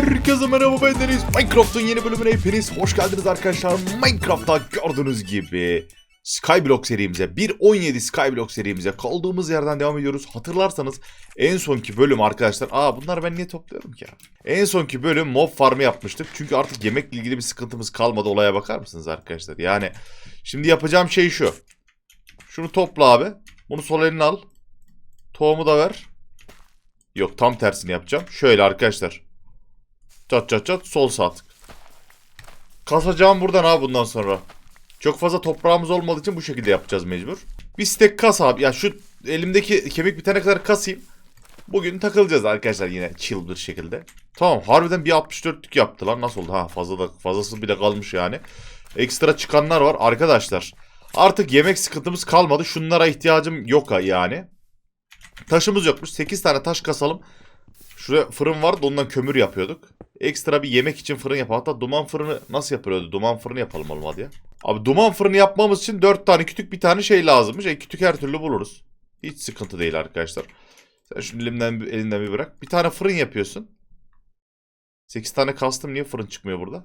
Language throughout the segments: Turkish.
Herkese merhaba ben Deniz. Minecraft'ın yeni bölümüne hepiniz hoş geldiniz arkadaşlar. Minecraft'ta gördüğünüz gibi Skyblock serimize 1.17 Skyblock serimize kaldığımız yerden devam ediyoruz. Hatırlarsanız en sonki bölüm arkadaşlar. Aa bunları ben niye topluyorum ki? En sonki bölüm mob farmı yapmıştık. Çünkü artık yemekle ilgili bir sıkıntımız kalmadı. Olaya bakar mısınız arkadaşlar? Yani şimdi yapacağım şey şu. Şunu topla abi. Bunu sol eline al. Tohumu da ver. Yok tam tersini yapacağım. Şöyle arkadaşlar. Çat çat çat sol sağ tık. Kasacağım buradan abi bundan sonra. Çok fazla toprağımız olmadığı için bu şekilde yapacağız mecbur. Bir stek kas abi. Ya şu elimdeki kemik bitene kadar kasayım. Bugün takılacağız arkadaşlar yine chill bir şekilde. Tamam harbiden bir 64'lük yaptı lan. Nasıl oldu? Ha fazla da fazlası bile kalmış yani. Ekstra çıkanlar var. Arkadaşlar artık yemek sıkıntımız kalmadı. Şunlara ihtiyacım yok yani. Taşımız yokmuş. 8 tane taş kasalım. Şuraya fırın vardı ondan kömür yapıyorduk. Ekstra bir yemek için fırın yapalım. Hatta duman fırını nasıl yapılıyordu? Duman fırını yapalım olmadı ya. Abi duman fırını yapmamız için 4 tane kütük bir tane şey lazımmış. E kütük her türlü buluruz. Hiç sıkıntı değil arkadaşlar. Sen şunu elimden, elinden bir bırak. Bir tane fırın yapıyorsun. 8 tane kastım niye fırın çıkmıyor burada?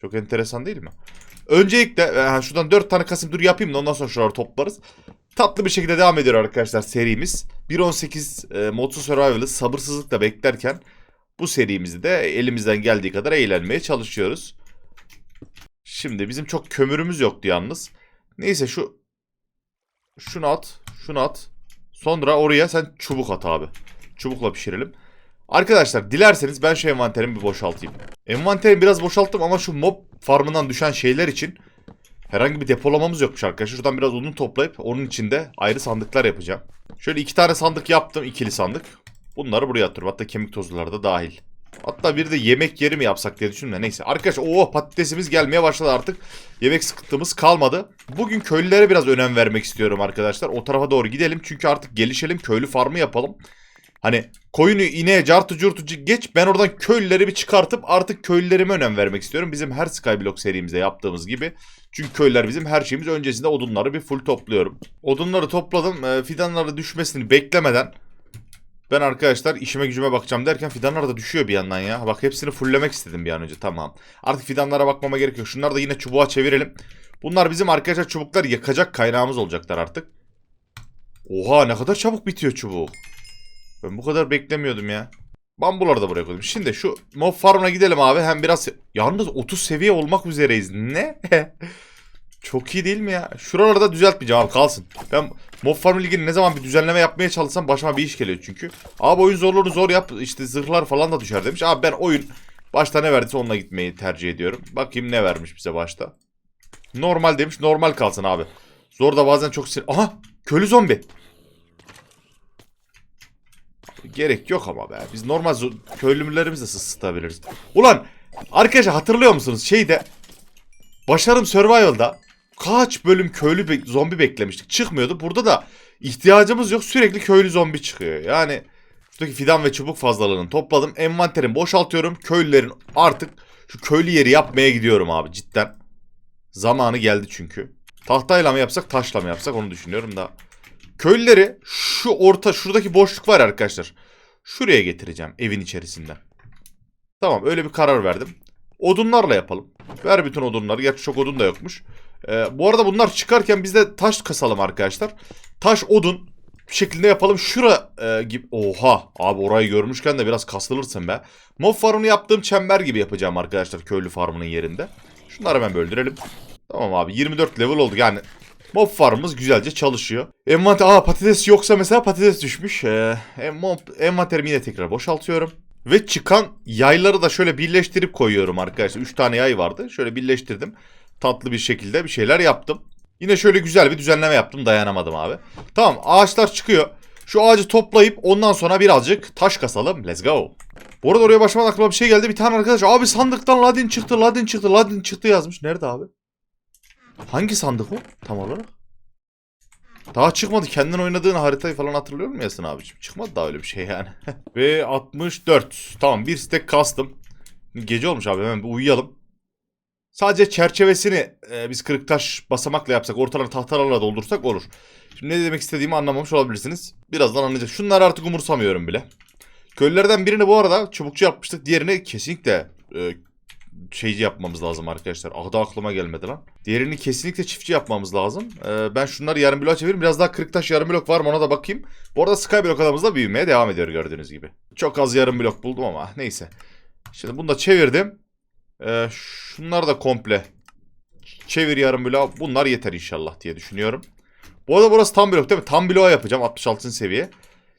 Çok enteresan değil mi? Öncelikle e, şuradan 4 tane kasım dur yapayım da ondan sonra şuraları toplarız. Tatlı bir şekilde devam ediyor arkadaşlar serimiz. 1.18 e, Modsuz Survival'ı sabırsızlıkla beklerken bu serimizi de elimizden geldiği kadar eğlenmeye çalışıyoruz. Şimdi bizim çok kömürümüz yoktu yalnız. Neyse şu şunu at, şunu at. Sonra oraya sen çubuk at abi. Çubukla pişirelim. Arkadaşlar dilerseniz ben şu envanterimi bir boşaltayım. Envanterimi biraz boşalttım ama şu mob farmından düşen şeyler için herhangi bir depolamamız yokmuş arkadaşlar. Şuradan biraz odun toplayıp onun içinde ayrı sandıklar yapacağım. Şöyle iki tane sandık yaptım. ikili sandık. Bunları buraya atıyorum. Hatta kemik tozluları da dahil. Hatta bir de yemek yeri mi yapsak diye düşündüm neyse. Arkadaşlar oh patatesimiz gelmeye başladı artık. Yemek sıkıntımız kalmadı. Bugün köylülere biraz önem vermek istiyorum arkadaşlar. O tarafa doğru gidelim çünkü artık gelişelim. Köylü farmı yapalım. Hani koyunu ineğe cartı curtu geç ben oradan köylüleri bir çıkartıp artık köylülerime önem vermek istiyorum. Bizim her Skyblock serimizde yaptığımız gibi. Çünkü köylüler bizim her şeyimiz öncesinde odunları bir full topluyorum. Odunları topladım e, fidanları düşmesini beklemeden ben arkadaşlar işime gücüme bakacağım derken fidanlar da düşüyor bir yandan ya. Bak hepsini fulllemek istedim bir an önce tamam. Artık fidanlara bakmama gerek yok. Şunları da yine çubuğa çevirelim. Bunlar bizim arkadaşlar çubuklar yakacak kaynağımız olacaklar artık. Oha ne kadar çabuk bitiyor çubuk. Ben bu kadar beklemiyordum ya. Bambuları da buraya koydum. Şimdi şu mob farmına gidelim abi. Hem biraz... Yalnız 30 seviye olmak üzereyiz. Ne? Çok iyi değil mi ya? Şuraları da düzeltmeyeceğim abi kalsın. Ben mob farm ilgili ne zaman bir düzenleme yapmaya çalışsam başıma bir iş geliyor çünkü. Abi oyun zorluğunu zor yap. işte zırhlar falan da düşer demiş. Abi ben oyun başta ne verdiyse onunla gitmeyi tercih ediyorum. Bakayım ne vermiş bize başta. Normal demiş. Normal kalsın abi. Zor da bazen çok sinir... Aha! Köylü zombi. Gerek yok ama be. Biz normal köylülerimizi de ısıtabiliriz. Ulan arkadaşlar hatırlıyor musunuz? Şeyde Başarım Survival'da kaç bölüm köylü be zombi beklemiştik. Çıkmıyordu. Burada da ihtiyacımız yok. Sürekli köylü zombi çıkıyor. Yani şuradaki fidan ve çubuk fazlalığını topladım. Envanterimi boşaltıyorum. Köylülerin artık şu köylü yeri yapmaya gidiyorum abi cidden. Zamanı geldi çünkü. Tahtayla mı yapsak taşla mı yapsak onu düşünüyorum da. Köylüleri şu orta şuradaki boşluk var arkadaşlar. Şuraya getireceğim evin içerisinden. Tamam öyle bir karar verdim. Odunlarla yapalım. Ver bütün odunları. Gerçi çok odun da yokmuş. Ee, bu arada bunlar çıkarken biz de taş kasalım arkadaşlar. Taş, odun bir şekilde yapalım. Şura e, gibi. Oha abi orayı görmüşken de biraz kasılırsın be. Mob farmını yaptığım çember gibi yapacağım arkadaşlar köylü farmının yerinde. Şunları hemen böldürelim. Tamam abi 24 level oldu yani. Mob farmımız güzelce çalışıyor. Envanter, aa patates yoksa mesela patates düşmüş. Ee, envanterimi yine tekrar boşaltıyorum. Ve çıkan yayları da şöyle birleştirip koyuyorum arkadaşlar. 3 tane yay vardı. Şöyle birleştirdim. Tatlı bir şekilde bir şeyler yaptım. Yine şöyle güzel bir düzenleme yaptım. Dayanamadım abi. Tamam ağaçlar çıkıyor. Şu ağacı toplayıp ondan sonra birazcık taş kasalım. Let's go. Bu arada oraya başlamadan aklıma bir şey geldi. Bir tane arkadaş abi sandıktan ladin çıktı, ladin çıktı, ladin çıktı yazmış. Nerede abi? Hangi sandık o tam olarak? Daha çıkmadı. Kendin oynadığın haritayı falan hatırlıyor musun Yasin abiciğim? Çıkmadı daha öyle bir şey yani. Ve 64. Tamam bir stek kastım. Gece olmuş abi hemen bir uyuyalım. Sadece çerçevesini e, biz kırık taş basamakla yapsak, ortaları tahtalarla doldursak olur. Şimdi ne demek istediğimi anlamamış olabilirsiniz. Birazdan anlayacak. Şunları artık umursamıyorum bile. Köylülerden birini bu arada çubukçu yapmıştık. Diğerini kesinlikle e, şeyci yapmamız lazım arkadaşlar. Ah da aklıma gelmedi lan. Diğerini kesinlikle çiftçi yapmamız lazım. E, ben şunları yarım bloğa çevireyim. Biraz daha kırık taş yarım blok var mı ona da bakayım. Bu arada Skyblock adamız da büyümeye devam ediyor gördüğünüz gibi. Çok az yarım blok buldum ama neyse. Şimdi bunu da çevirdim. E, şunları da komple çevir yarım bloğa. Bunlar yeter inşallah diye düşünüyorum. Bu arada burası tam blok değil mi? Tam bloğa yapacağım 66. seviye.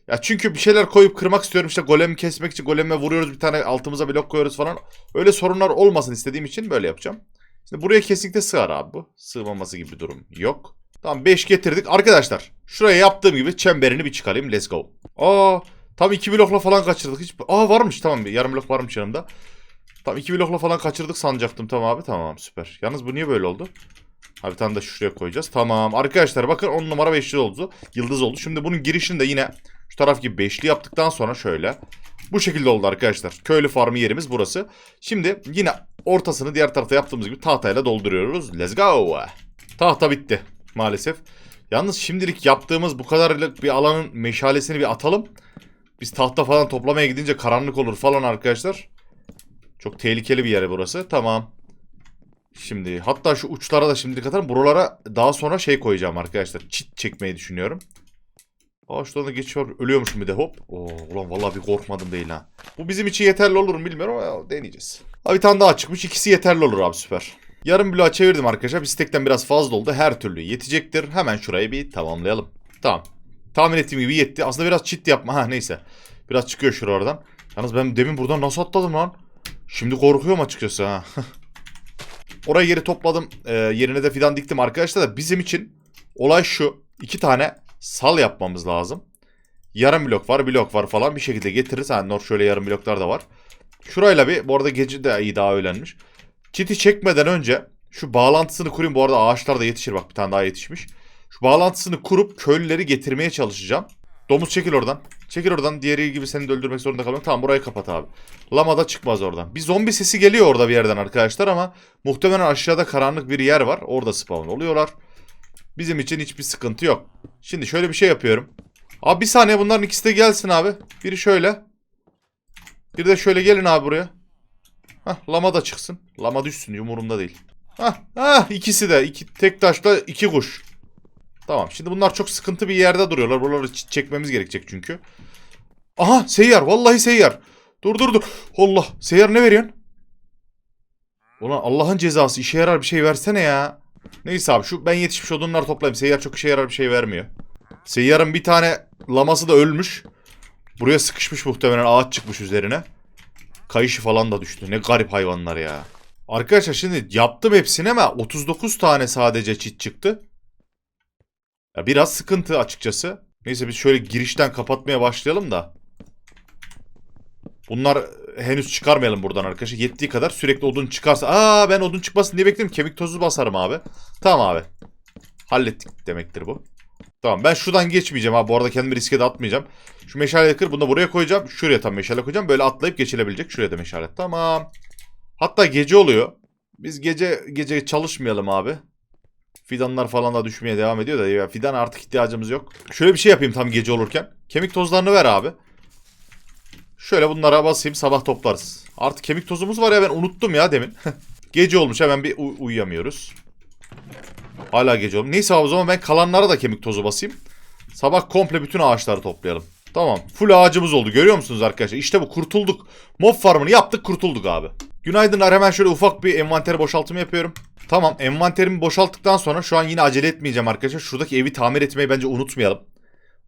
Ya çünkü bir şeyler koyup kırmak istiyorum. İşte golemi kesmek için goleme vuruyoruz bir tane altımıza blok koyuyoruz falan. Öyle sorunlar olmasın istediğim için böyle yapacağım. Şimdi buraya kesinlikle sığar abi bu. Sığmaması gibi bir durum yok. Tamam 5 getirdik. Arkadaşlar şuraya yaptığım gibi çemberini bir çıkarayım. Let's go. Aa tam 2 blokla falan kaçırdık. Hiç... Aa varmış tamam yarım blok varmış yanımda. Tam 2 blokla falan kaçırdık sanacaktım tamam abi. Tamam süper. Yalnız bu niye böyle oldu? Ha bir tane de şuraya koyacağız. Tamam arkadaşlar bakın 10 numara 5 oldu. Yıldız oldu. Şimdi bunun girişini de yine şu taraf beşli yaptıktan sonra şöyle. Bu şekilde oldu arkadaşlar. Köylü farmı yerimiz burası. Şimdi yine ortasını diğer tarafta yaptığımız gibi tahtayla dolduruyoruz. Let's go. Tahta bitti maalesef. Yalnız şimdilik yaptığımız bu kadarlık bir alanın meşalesini bir atalım. Biz tahta falan toplamaya gidince karanlık olur falan arkadaşlar. Çok tehlikeli bir yer burası. Tamam. Şimdi hatta şu uçlara da şimdilik atarım. Buralara daha sonra şey koyacağım arkadaşlar. Çit çekmeyi düşünüyorum. Da geçiyor. Ölüyormuşum bir de hop. Oo, ulan vallahi bir korkmadım değil ha. Bu bizim için yeterli olur mu bilmiyorum ama deneyeceğiz. Abi bir tane daha çıkmış. İkisi yeterli olur abi süper. Yarım bloğa çevirdim arkadaşlar. Bir stekten biraz fazla oldu. Her türlü yetecektir. Hemen şurayı bir tamamlayalım. Tamam. Tahmin ettiğim gibi yetti. Aslında biraz çit yapma. Ha neyse. Biraz çıkıyor şuradan. Yalnız ben demin buradan nasıl atladım lan? Şimdi korkuyorum açıkçası ha. Orayı yeri topladım. Ee, yerine de fidan diktim arkadaşlar da bizim için olay şu. iki tane sal yapmamız lazım. Yarım blok var, blok var falan bir şekilde getiririz. Ha, Nor şöyle yarım bloklar da var. Şurayla bir, bu arada gece de iyi daha öğlenmiş. Çiti çekmeden önce şu bağlantısını kurayım. Bu arada ağaçlar da yetişir bak bir tane daha yetişmiş. Şu bağlantısını kurup köylüleri getirmeye çalışacağım. Domuz çekil oradan. Çekil oradan. Diğeri gibi seni de öldürmek zorunda kalmak. Tamam burayı kapat abi. Lama da çıkmaz oradan. Bir zombi sesi geliyor orada bir yerden arkadaşlar ama muhtemelen aşağıda karanlık bir yer var. Orada spawn oluyorlar. Bizim için hiçbir sıkıntı yok. Şimdi şöyle bir şey yapıyorum. Abi bir saniye bunların ikisi de gelsin abi. Biri şöyle. Bir de şöyle gelin abi buraya. Hah lama da çıksın. Lama düşsün umurumda değil. Hah, hah ikisi de. iki, tek taşla iki kuş. Tamam şimdi bunlar çok sıkıntı bir yerde duruyorlar. Buraları çekmemiz gerekecek çünkü. Aha seyyar vallahi seyyar. Dur dur dur. Allah seyyar ne veriyorsun? Ulan Allah'ın cezası işe yarar bir şey versene ya. Neyse abi şu ben yetişmiş odunları toplayayım. Seyyar çok işe yarar bir şey vermiyor. Seyyarın bir tane laması da ölmüş. Buraya sıkışmış muhtemelen ağaç çıkmış üzerine. Kayışı falan da düştü. Ne garip hayvanlar ya. Arkadaşlar şimdi yaptım hepsini ama 39 tane sadece çit çıktı. Ya biraz sıkıntı açıkçası. Neyse biz şöyle girişten kapatmaya başlayalım da. Bunlar henüz çıkarmayalım buradan arkadaşlar. Yettiği kadar sürekli odun çıkarsa. Aa ben odun çıkmasın diye bekledim. Kemik tozu basarım abi. Tamam abi. Hallettik demektir bu. Tamam ben şuradan geçmeyeceğim abi. Bu arada kendimi riske de atmayacağım. Şu meşaleyi kır. Bunu da buraya koyacağım. Şuraya tam meşale koyacağım. Böyle atlayıp geçilebilecek. Şuraya da meşale. Tamam. Hatta gece oluyor. Biz gece gece çalışmayalım abi. Fidanlar falan da düşmeye devam ediyor da ya fidan artık ihtiyacımız yok. Şöyle bir şey yapayım tam gece olurken. Kemik tozlarını ver abi. Şöyle bunlara basayım sabah toplarız. Artık kemik tozumuz var ya ben unuttum ya demin. gece olmuş hemen bir uy- uyuyamıyoruz. Hala gece olmuş. Neyse o zaman ben kalanlara da kemik tozu basayım. Sabah komple bütün ağaçları toplayalım. Tamam. Full ağacımız oldu. Görüyor musunuz arkadaşlar? İşte bu kurtulduk. Mob farmını yaptık kurtulduk abi. Günaydınlar hemen şöyle ufak bir envanter boşaltımı yapıyorum. Tamam envanterimi boşalttıktan sonra şu an yine acele etmeyeceğim arkadaşlar. Şuradaki evi tamir etmeyi bence unutmayalım.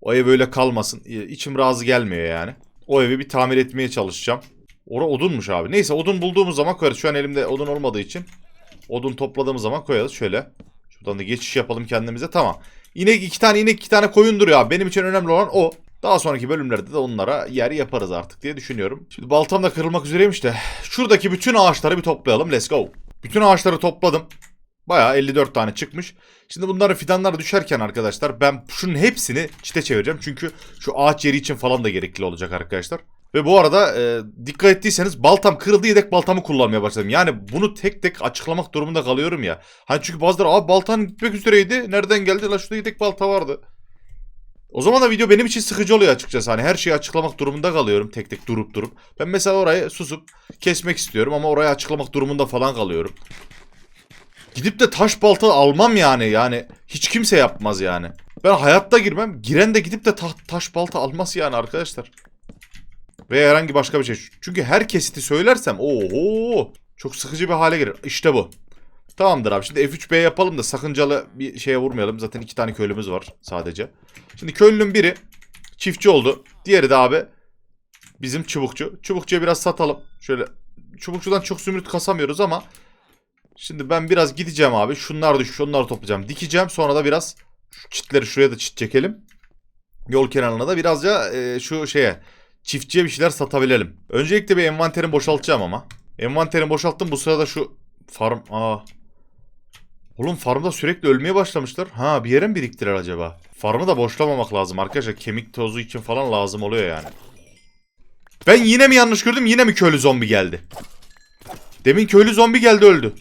O ev öyle kalmasın. İçim razı gelmiyor yani. O evi bir tamir etmeye çalışacağım. Ora odunmuş abi. Neyse odun bulduğumuz zaman koyarız. Şu an elimde odun olmadığı için. Odun topladığımız zaman koyarız. Şöyle. Şuradan da geçiş yapalım kendimize. Tamam. İnek iki tane inek iki tane koyun duruyor abi. Benim için önemli olan o. Daha sonraki bölümlerde de onlara yer yaparız artık diye düşünüyorum. Şimdi baltam da kırılmak üzereymiş de. Şuradaki bütün ağaçları bir toplayalım. Let's go. Bütün ağaçları topladım. Bayağı 54 tane çıkmış. Şimdi bunların fidanlar düşerken arkadaşlar ben şunun hepsini çite çevireceğim. Çünkü şu ağaç yeri için falan da gerekli olacak arkadaşlar. Ve bu arada e, dikkat ettiyseniz baltam kırıldı yedek baltamı kullanmaya başladım. Yani bunu tek tek açıklamak durumunda kalıyorum ya. Hani çünkü bazıları abi baltan gitmek üzereydi. Nereden geldi? La şurada yedek balta vardı. O zaman da video benim için sıkıcı oluyor açıkçası. Hani her şeyi açıklamak durumunda kalıyorum tek tek durup durup. Ben mesela orayı susup kesmek istiyorum ama orayı açıklamak durumunda falan kalıyorum. Gidip de taş balta almam yani. Yani hiç kimse yapmaz yani. Ben hayatta girmem. Giren de gidip de ta- taş balta almaz yani arkadaşlar. Veya herhangi başka bir şey. Çünkü her kesiti söylersem oho çok sıkıcı bir hale gelir. İşte bu. Tamamdır abi. Şimdi F3B yapalım da sakıncalı bir şeye vurmayalım. Zaten iki tane köylümüz var sadece. Şimdi köylünün biri çiftçi oldu. Diğeri de abi bizim çubukçu. Çubukçuya biraz satalım. Şöyle çubukçudan çok zümrüt kasamıyoruz ama şimdi ben biraz gideceğim abi. Şunlar düş, şunları toplayacağım. Dikeceğim. Sonra da biraz şu çitleri şuraya da çit çekelim. Yol kenarına da birazca e, şu şeye çiftçiye bir şeyler satabilelim. Öncelikle bir envanterimi boşaltacağım ama. Envanterimi boşalttım. Bu sırada şu farm... Aa. Oğlum farmda sürekli ölmeye başlamışlar. Ha bir yere mi biriktirer acaba? Farmı da boşlamamak lazım arkadaşlar. Kemik tozu için falan lazım oluyor yani. Ben yine mi yanlış gördüm? Yine mi köylü zombi geldi? Demin köylü zombi geldi öldü.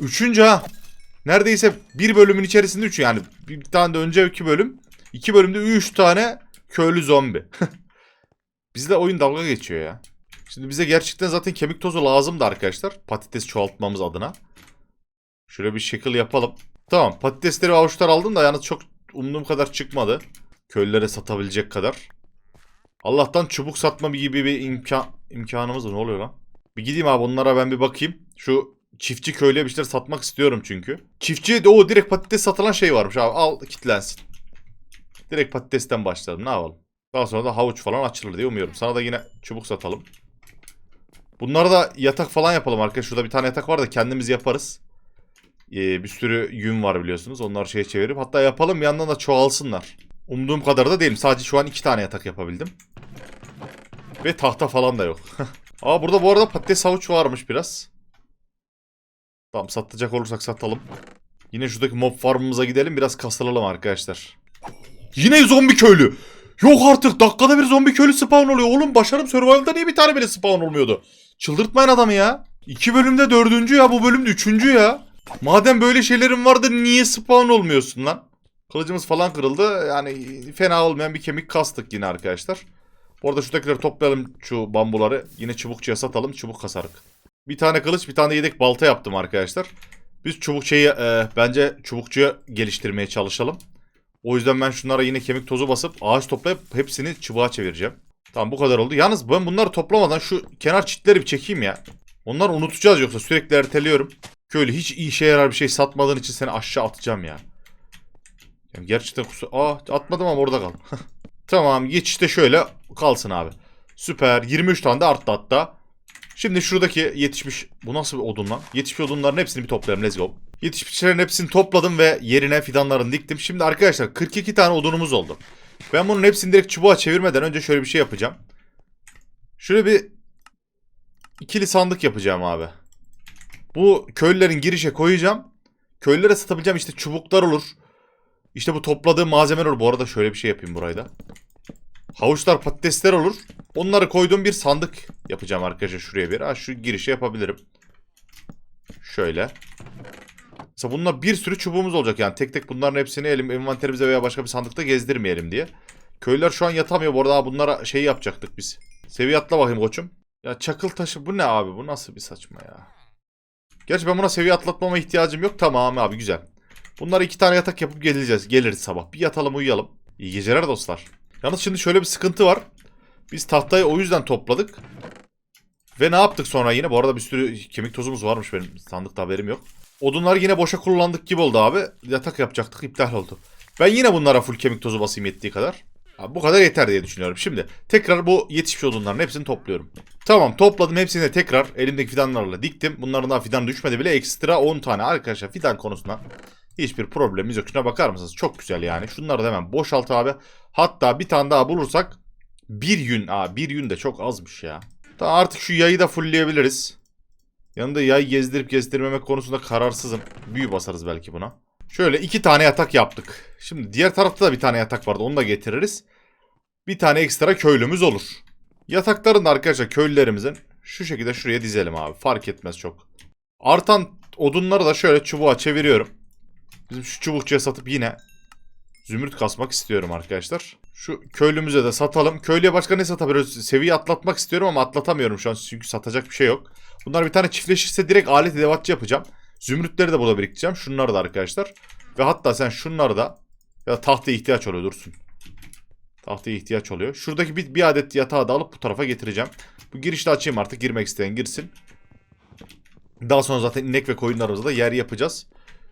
Üçüncü ha. Neredeyse bir bölümün içerisinde üç yani. Bir tane de önceki bölüm. iki bölümde üç tane köylü zombi. Bizde oyun dalga geçiyor ya. Şimdi bize gerçekten zaten kemik tozu lazımdı arkadaşlar. Patates çoğaltmamız adına. Şöyle bir şekil yapalım. Tamam patatesleri avuçlar aldım da yalnız çok umduğum kadar çıkmadı. Köylülere satabilecek kadar. Allah'tan çubuk satma gibi bir imkan imkanımız var. Ne oluyor lan? Bir gideyim abi onlara ben bir bakayım. Şu çiftçi köylüye bir şeyler satmak istiyorum çünkü. Çiftçiye de o direkt patates satılan şey varmış abi. Al kitlensin. Direkt patatesten başlayalım. Ne yapalım? Daha sonra da havuç falan açılır diye umuyorum. Sana da yine çubuk satalım. Bunlara da yatak falan yapalım arkadaşlar. Şurada bir tane yatak var da kendimiz yaparız. Ee, bir sürü yün var biliyorsunuz. Onları şeye çevirip hatta yapalım bir yandan da çoğalsınlar. Umduğum kadar da değilim. Sadece şu an iki tane yatak yapabildim. Ve tahta falan da yok. Aa burada bu arada patates havuç varmış biraz. Tamam satacak olursak satalım. Yine şuradaki mob farmımıza gidelim biraz kasılalım arkadaşlar. Yine zombi köylü. Yok artık dakikada bir zombi köylü spawn oluyor. Oğlum başarım survival'da niye bir tane bile spawn olmuyordu? Çıldırtmayın adamı ya. İki bölümde dördüncü ya bu bölümde üçüncü ya. Madem böyle şeylerin vardı niye spawn olmuyorsun lan? Kılıcımız falan kırıldı. Yani fena olmayan bir kemik kastık yine arkadaşlar. Bu arada şuradakileri toplayalım şu bambuları. Yine çubukçuya satalım çubuk kasarık. Bir tane kılıç bir tane yedek balta yaptım arkadaşlar. Biz çubukçayı e, bence çubukçuya geliştirmeye çalışalım. O yüzden ben şunlara yine kemik tozu basıp ağaç toplayıp hepsini çubuğa çevireceğim. Tamam bu kadar oldu. Yalnız ben bunları toplamadan şu kenar çitleri bir çekeyim ya. Onları unutacağız yoksa sürekli erteliyorum. Köylü hiç işe yarar bir şey satmadığın için seni aşağı atacağım ya. Yani gerçekten kusura... Aa atmadım ama orada kal. tamam geçişte şöyle kalsın abi. Süper. 23 tane de arttı hatta. Şimdi şuradaki yetişmiş... Bu nasıl bir odun lan? Yetişmiş odunların hepsini bir toplayalım. Let's go. Yetişmişlerin hepsini topladım ve yerine fidanlarını diktim. Şimdi arkadaşlar 42 tane odunumuz oldu. Ben bunun hepsini direkt çubuğa çevirmeden önce şöyle bir şey yapacağım. Şöyle bir ikili sandık yapacağım abi. Bu köylülerin girişe koyacağım. Köylülere satabileceğim işte çubuklar olur. İşte bu topladığım malzemeler olur. Bu arada şöyle bir şey yapayım burayı da. Havuçlar patatesler olur. Onları koyduğum bir sandık yapacağım arkadaşlar şuraya bir. Ha, şu girişe yapabilirim. Şöyle. Mesela bunlar bir sürü çubuğumuz olacak yani. Tek tek bunların hepsini elim envanterimize veya başka bir sandıkta gezdirmeyelim diye. Köylüler şu an yatamıyor. Bu arada bunlara şey yapacaktık biz. Seviye atla bakayım koçum. Ya çakıl taşı bu ne abi? Bu nasıl bir saçma ya? Gerçi ben buna seviye atlatmama ihtiyacım yok. Tamam abi güzel. Bunları iki tane yatak yapıp geleceğiz. Geliriz sabah. Bir yatalım uyuyalım. İyi geceler dostlar. Yalnız şimdi şöyle bir sıkıntı var. Biz tahtayı o yüzden topladık. Ve ne yaptık sonra yine? Bu arada bir sürü kemik tozumuz varmış benim sandıkta haberim yok. Odunları yine boşa kullandık gibi oldu abi. Yatak yapacaktık iptal oldu. Ben yine bunlara full kemik tozu basayım yettiği kadar. Abi bu kadar yeter diye düşünüyorum. Şimdi tekrar bu yetişmiş odunların hepsini topluyorum. Tamam topladım hepsini tekrar elimdeki fidanlarla diktim. Bunların daha fidan düşmedi bile ekstra 10 tane arkadaşlar fidan konusunda hiçbir problemimiz yok. Şuna bakar mısınız? Çok güzel yani. Şunları da hemen boşalt abi. Hatta bir tane daha bulursak bir yün. Aa bir yün de çok azmış ya. Tamam artık şu yayı da fullleyebiliriz. Yanında yay gezdirip gezdirmemek konusunda kararsızım. Büyü basarız belki buna. Şöyle iki tane yatak yaptık. Şimdi diğer tarafta da bir tane yatak vardı. Onu da getiririz. Bir tane ekstra köylümüz olur. Yatakların da arkadaşlar köylülerimizin şu şekilde şuraya dizelim abi. Fark etmez çok. Artan odunları da şöyle çubuğa çeviriyorum. Bizim şu çubukçuya satıp yine zümrüt kasmak istiyorum arkadaşlar. Şu köylümüze de satalım. Köylüye başka ne satabiliriz? Seviye atlatmak istiyorum ama atlatamıyorum şu an çünkü satacak bir şey yok. Bunlar bir tane çiftleşirse direkt alet edevatçı yapacağım. Zümrütleri de burada biriktireceğim. Şunları da arkadaşlar. Ve hatta sen şunları da ya tahtaya ihtiyaç oluyor dursun. Tahtaya ihtiyaç oluyor. Şuradaki bir, bir adet yatağı da alıp bu tarafa getireceğim. Bu girişte açayım artık. Girmek isteyen girsin. Daha sonra zaten inek ve koyunlarımıza da yer yapacağız.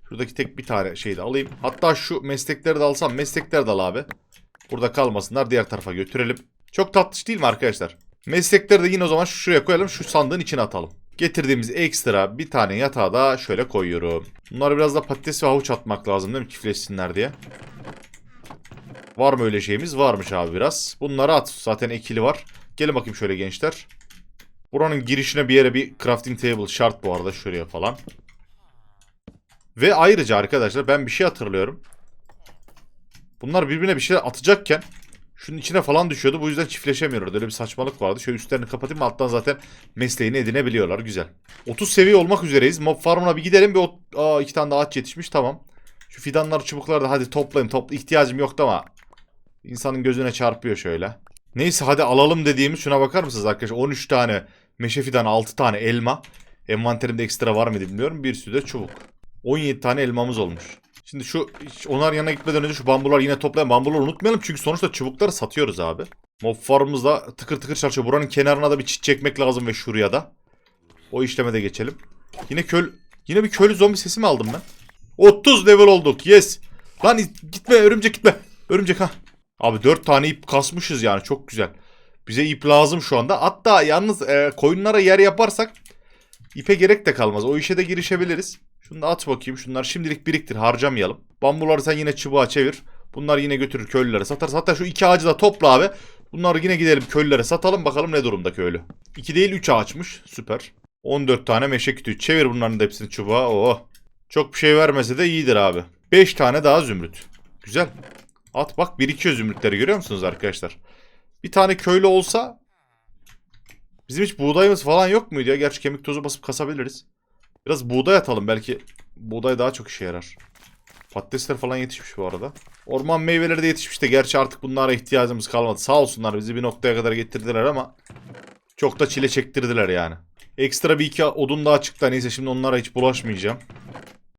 Şuradaki tek bir tane şeyi de alayım. Hatta şu meslekleri de alsam meslekleri de al abi. Burada kalmasınlar diğer tarafa götürelim. Çok tatlış değil mi arkadaşlar? Meslekleri de yine o zaman şuraya koyalım şu sandığın içine atalım. Getirdiğimiz ekstra bir tane yatağı da şöyle koyuyorum. Bunlara biraz da patates ve havuç atmak lazım değil mi çiftleşsinler diye. Var mı öyle şeyimiz? Varmış abi biraz. Bunları at. Zaten ekili var. Gelin bakayım şöyle gençler. Buranın girişine bir yere bir crafting table şart bu arada şuraya falan. Ve ayrıca arkadaşlar ben bir şey hatırlıyorum. Bunlar birbirine bir şeyler atacakken şunun içine falan düşüyordu. Bu yüzden çiftleşemiyordu. Öyle bir saçmalık vardı. Şöyle üstlerini kapatayım alttan zaten mesleğini edinebiliyorlar. Güzel. 30 seviye olmak üzereyiz. Mob farmına bir gidelim. Bir Aa, iki tane daha ağaç yetişmiş. Tamam. Şu fidanları çubukları da hadi toplayayım. Topla. ihtiyacım yoktu ama insanın gözüne çarpıyor şöyle. Neyse hadi alalım dediğimiz şuna bakar mısınız arkadaşlar? 13 tane meşe fidanı 6 tane elma. Envanterimde ekstra var mıydı bilmiyorum. Bir sürü de çubuk. 17 tane elmamız olmuş. Şimdi şu onlar yanına gitmeden önce şu bambular yine toplayalım. Bambuları unutmayalım çünkü sonuçta çubukları satıyoruz abi. Mob farmımızda tıkır tıkır çalışıyor. Buranın kenarına da bir çit çekmek lazım ve şuraya da. O işleme de geçelim. Yine köl yine bir köylü zombi sesi mi aldım ben? 30 level olduk. Yes. Lan gitme örümcek gitme. Örümcek ha. Abi 4 tane ip kasmışız yani çok güzel. Bize ip lazım şu anda. Hatta yalnız e, koyunlara yer yaparsak ipe gerek de kalmaz. O işe de girişebiliriz. Şunu da at bakayım. Şunlar şimdilik biriktir. Harcamayalım. Bambuları sen yine çubuğa çevir. Bunlar yine götürür köylülere satarız. Hatta şu iki ağacı da topla abi. Bunları yine gidelim köylülere satalım. Bakalım ne durumda köylü. 2 değil 3 ağaçmış. Süper. 14 tane meşe kütüğü. Çevir bunların da hepsini çubuğa. Oo. Çok bir şey vermese de iyidir abi. 5 tane daha zümrüt. Güzel. At bak birikiyor zümrütleri görüyor musunuz arkadaşlar? Bir tane köylü olsa bizim hiç buğdayımız falan yok muydu ya? Gerçi kemik tozu basıp kasabiliriz. Biraz buğday atalım belki buğday daha çok işe yarar. Patatesler falan yetişmiş bu arada. Orman meyveleri de yetişmiş de gerçi artık bunlara ihtiyacımız kalmadı. Sağ olsunlar bizi bir noktaya kadar getirdiler ama çok da çile çektirdiler yani. Ekstra bir iki odun daha çıktı. Neyse şimdi onlara hiç bulaşmayacağım.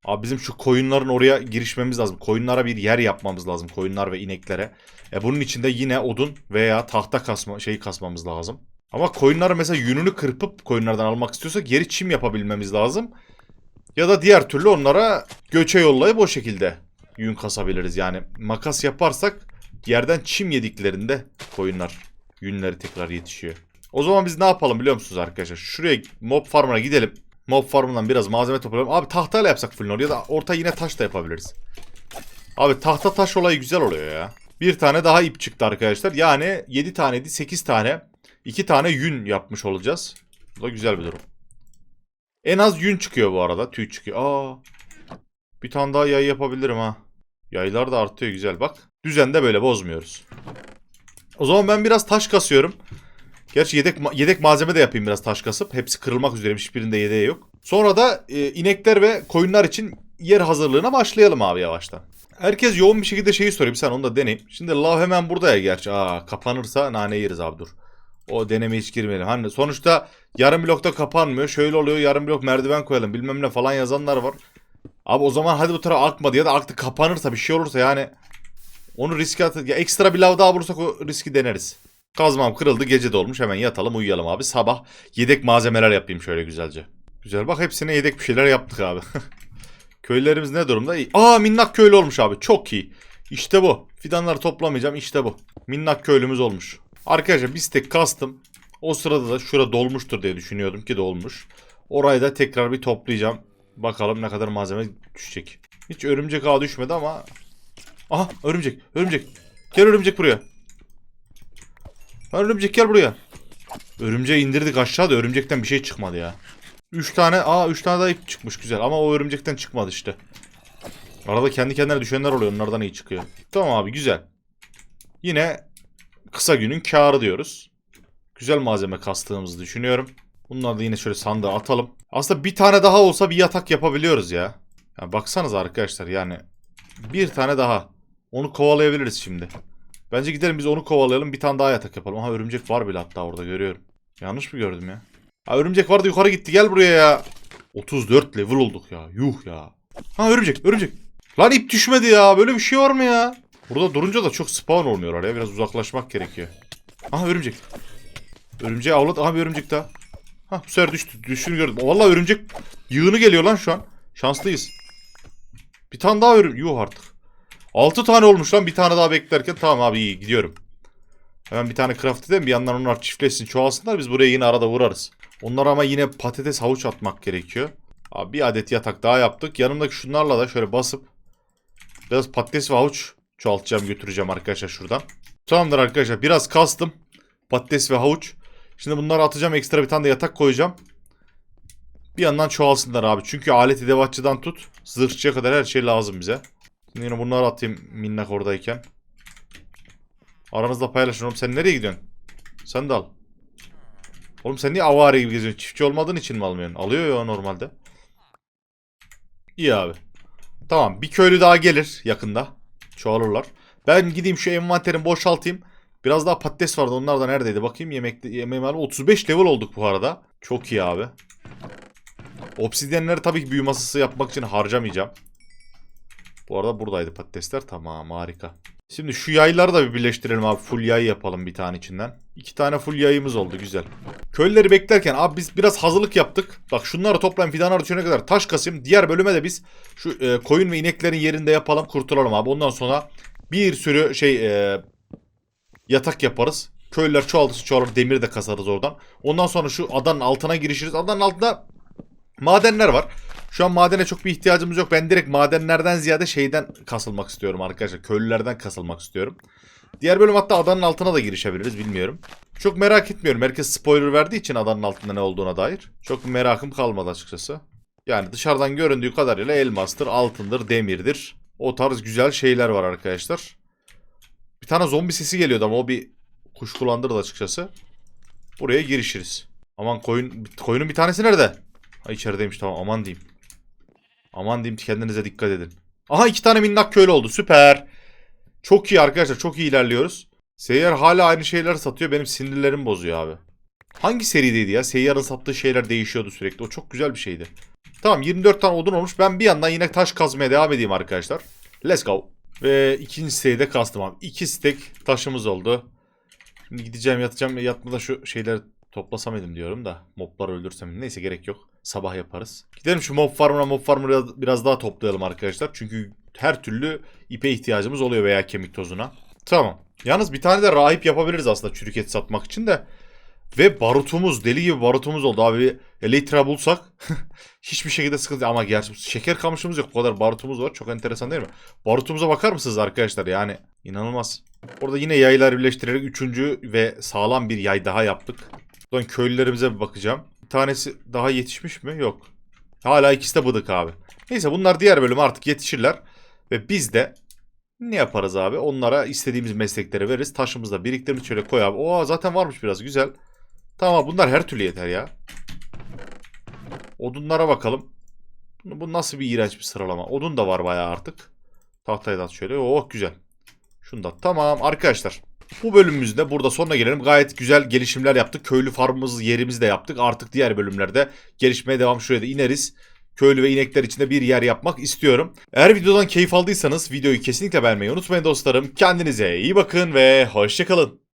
Abi bizim şu koyunların oraya girişmemiz lazım. Koyunlara bir yer yapmamız lazım. Koyunlar ve ineklere. E bunun için de yine odun veya tahta kasma şeyi kasmamız lazım. Ama koyunları mesela yününü kırpıp koyunlardan almak istiyorsak geri çim yapabilmemiz lazım. Ya da diğer türlü onlara göçe yollayıp o şekilde yün kasabiliriz. Yani makas yaparsak yerden çim yediklerinde koyunlar yünleri tekrar yetişiyor. O zaman biz ne yapalım biliyor musunuz arkadaşlar? Şuraya mob farmına gidelim. Mob farmından biraz malzeme toplayalım. Abi tahtayla yapsak full ya da orta yine taş da yapabiliriz. Abi tahta taş olayı güzel oluyor ya. Bir tane daha ip çıktı arkadaşlar. Yani 7 taneydi 8 tane. 2 tane yün yapmış olacağız. Bu da güzel bir durum. En az yün çıkıyor bu arada. Tüy çıkıyor. Aa. Bir tane daha yay yapabilirim ha. Yaylar da artıyor güzel bak. Düzende böyle bozmuyoruz. O zaman ben biraz taş kasıyorum. Gerçi yedek ma- yedek malzeme de yapayım biraz taş kasıp. Hepsi kırılmak üzere. Hiçbirinde yedeği yok. Sonra da e, inekler ve koyunlar için yer hazırlığına başlayalım abi yavaştan. Herkes yoğun bir şekilde şeyi. Bir sen onu da deneyim. Şimdi lav hemen burada ya gerçi. Aa kapanırsa nane yeriz abi dur. O deneme hiç girmeyelim. Hani sonuçta yarım blokta kapanmıyor. Şöyle oluyor yarım blok merdiven koyalım bilmem ne falan yazanlar var. Abi o zaman hadi bu tarafa akmadı ya da aktı kapanırsa bir şey olursa yani onu riske at ya ekstra bir lav daha bulursak o riski deneriz. Kazmam kırıldı gece de olmuş hemen yatalım uyuyalım abi. Sabah yedek malzemeler yapayım şöyle güzelce. Güzel bak hepsine yedek bir şeyler yaptık abi. Köylerimiz ne durumda? İyi. Aa minnak köylü olmuş abi çok iyi. İşte bu. Fidanları toplamayacağım işte bu. Minnak köylümüz olmuş. Arkadaşlar bir tek kastım. O sırada da şura dolmuştur diye düşünüyordum ki dolmuş. Orayı da tekrar bir toplayacağım. Bakalım ne kadar malzeme düşecek. Hiç örümcek ağı düşmedi ama... Aha örümcek örümcek. Gel örümcek buraya. Örümcek gel buraya. Örümceği indirdik aşağıda örümcekten bir şey çıkmadı ya. 3 tane aa 3 tane daha ip çıkmış güzel ama o örümcekten çıkmadı işte. Arada kendi kendine düşenler oluyor onlardan iyi çıkıyor. Tamam abi güzel. Yine kısa günün karı diyoruz. Güzel malzeme kastığımızı düşünüyorum. Bunları da yine şöyle sandığa atalım. Aslında bir tane daha olsa bir yatak yapabiliyoruz ya. ya baksanız arkadaşlar yani bir tane daha. Onu kovalayabiliriz şimdi. Bence gidelim biz onu kovalayalım. Bir tane daha yatak yapalım. Aha örümcek var bile hatta orada görüyorum. Yanlış mı gördüm ya? Ha örümcek vardı yukarı gitti. Gel buraya ya. 34 level olduk ya. Yuh ya. Ha örümcek örümcek. Lan ip düşmedi ya. Böyle bir şey var mı ya? Burada durunca da çok spawn olmuyorlar ya. Biraz uzaklaşmak gerekiyor. Aha örümcek. Örümceği avlat. Aha bir örümcek daha. Ha bu sefer düştü. Düştüğünü gördüm. Vallahi örümcek yığını geliyor lan şu an. Şanslıyız. Bir tane daha örüm. Yuh artık. 6 tane olmuş lan bir tane daha beklerken. Tamam abi iyi gidiyorum. Hemen bir tane craft edelim bir yandan onlar çiftleşsin çoğalsınlar biz buraya yine arada vurarız. Onlara ama yine patates havuç atmak gerekiyor. Abi bir adet yatak daha yaptık. Yanımdaki şunlarla da şöyle basıp biraz patates ve havuç çoğaltacağım götüreceğim arkadaşlar şuradan. Tamamdır arkadaşlar biraz kastım. Patates ve havuç. Şimdi bunları atacağım ekstra bir tane de yatak koyacağım. Bir yandan çoğalsınlar abi. Çünkü alet edevatçıdan tut. Zırhçıya kadar her şey lazım bize. Şimdi yine bunları atayım minnak oradayken. Aranızda paylaşın oğlum. Sen nereye gidiyorsun? Sen de al. Oğlum sen niye avare gibi geziyorsun? Çiftçi olmadığın için mi almıyorsun? Alıyor ya normalde. İyi abi. Tamam bir köylü daha gelir yakında. Çoğalırlar. Ben gideyim şu envanterimi boşaltayım. Biraz daha patates vardı. Onlar da neredeydi? Bakayım yemekte yemeğim var. 35 level olduk bu arada. Çok iyi abi. Obsidyenleri tabii ki büyü masası yapmak için harcamayacağım. Bu arada buradaydı patatesler. Tamam harika. Şimdi şu yayları da bir birleştirelim abi. Full yay yapalım bir tane içinden. İki tane full yayımız oldu güzel. Köylüleri beklerken abi biz biraz hazırlık yaptık. Bak şunları toplayın fidanları düşene kadar taş kasayım. Diğer bölüme de biz şu e, koyun ve ineklerin yerinde yapalım kurtulalım abi. Ondan sonra bir sürü şey e, yatak yaparız. Köylüler çoğalırsa çoğalır demir de kasarız oradan. Ondan sonra şu adanın altına girişiriz. Adanın altında madenler var. Şu an madene çok bir ihtiyacımız yok. Ben direkt madenlerden ziyade şeyden kasılmak istiyorum arkadaşlar. Köylülerden kasılmak istiyorum. Diğer bölüm hatta adanın altına da girişebiliriz bilmiyorum. Çok merak etmiyorum. Herkes spoiler verdiği için adanın altında ne olduğuna dair. Çok merakım kalmadı açıkçası. Yani dışarıdan göründüğü kadarıyla elmastır, altındır, demirdir. O tarz güzel şeyler var arkadaşlar. Bir tane zombi sesi geliyordu ama o bir kuşkulandırdı açıkçası. Buraya girişiriz. Aman koyun, koyunun bir tanesi nerede? Ha içerideymiş tamam aman diyeyim. Aman diyeyim kendinize dikkat edin. Aha iki tane minnak köylü oldu süper. Çok iyi arkadaşlar çok iyi ilerliyoruz. Seyyar hala aynı şeyler satıyor benim sinirlerim bozuyor abi. Hangi serideydi ya? Seyyar'ın sattığı şeyler değişiyordu sürekli. O çok güzel bir şeydi. Tamam 24 tane odun olmuş. Ben bir yandan yine taş kazmaya devam edeyim arkadaşlar. Let's go. Ve ikinci siteyi de kastım abi. İki stek taşımız oldu. Şimdi gideceğim yatacağım. Yatmadan şu şeyleri toplasam edim diyorum da. Mobları öldürsem. Neyse gerek yok. Sabah yaparız. Gidelim şu mob farmına mob farmına biraz, biraz daha toplayalım arkadaşlar. Çünkü her türlü ipe ihtiyacımız oluyor veya kemik tozuna. Tamam. Yalnız bir tane de rahip yapabiliriz aslında çürük et satmak için de. Ve barutumuz deli gibi barutumuz oldu abi. Elytra bulsak hiçbir şekilde sıkıntı ama gerçi şeker kamışımız yok. O kadar barutumuz var. Çok enteresan değil mi? Barutumuza bakar mısınız arkadaşlar? Yani inanılmaz. Orada yine yaylar birleştirerek üçüncü ve sağlam bir yay daha yaptık. Buradan köylülerimize bir bakacağım. Bir tanesi daha yetişmiş mi? Yok. Hala ikisi de bıdık abi. Neyse bunlar diğer bölüm artık yetişirler. Ve biz de ne yaparız abi? Onlara istediğimiz meslekleri veririz. Taşımızı da biriktirmiş şöyle koy abi. Oo zaten varmış biraz güzel. Tamam bunlar her türlü yeter ya. Odunlara bakalım. Bu nasıl bir iğrenç bir sıralama. Odun da var bayağı artık. Tahtayı da at şöyle. Oh güzel. Şunu da tamam arkadaşlar. Bu bölümümüzde burada sonuna gelelim. Gayet güzel gelişimler yaptık. Köylü farmımız yerimizi de yaptık. Artık diğer bölümlerde gelişmeye devam. Şuraya da ineriz. Köylü ve inekler içinde bir yer yapmak istiyorum. Eğer videodan keyif aldıysanız videoyu kesinlikle beğenmeyi unutmayın dostlarım. Kendinize iyi bakın ve hoşçakalın.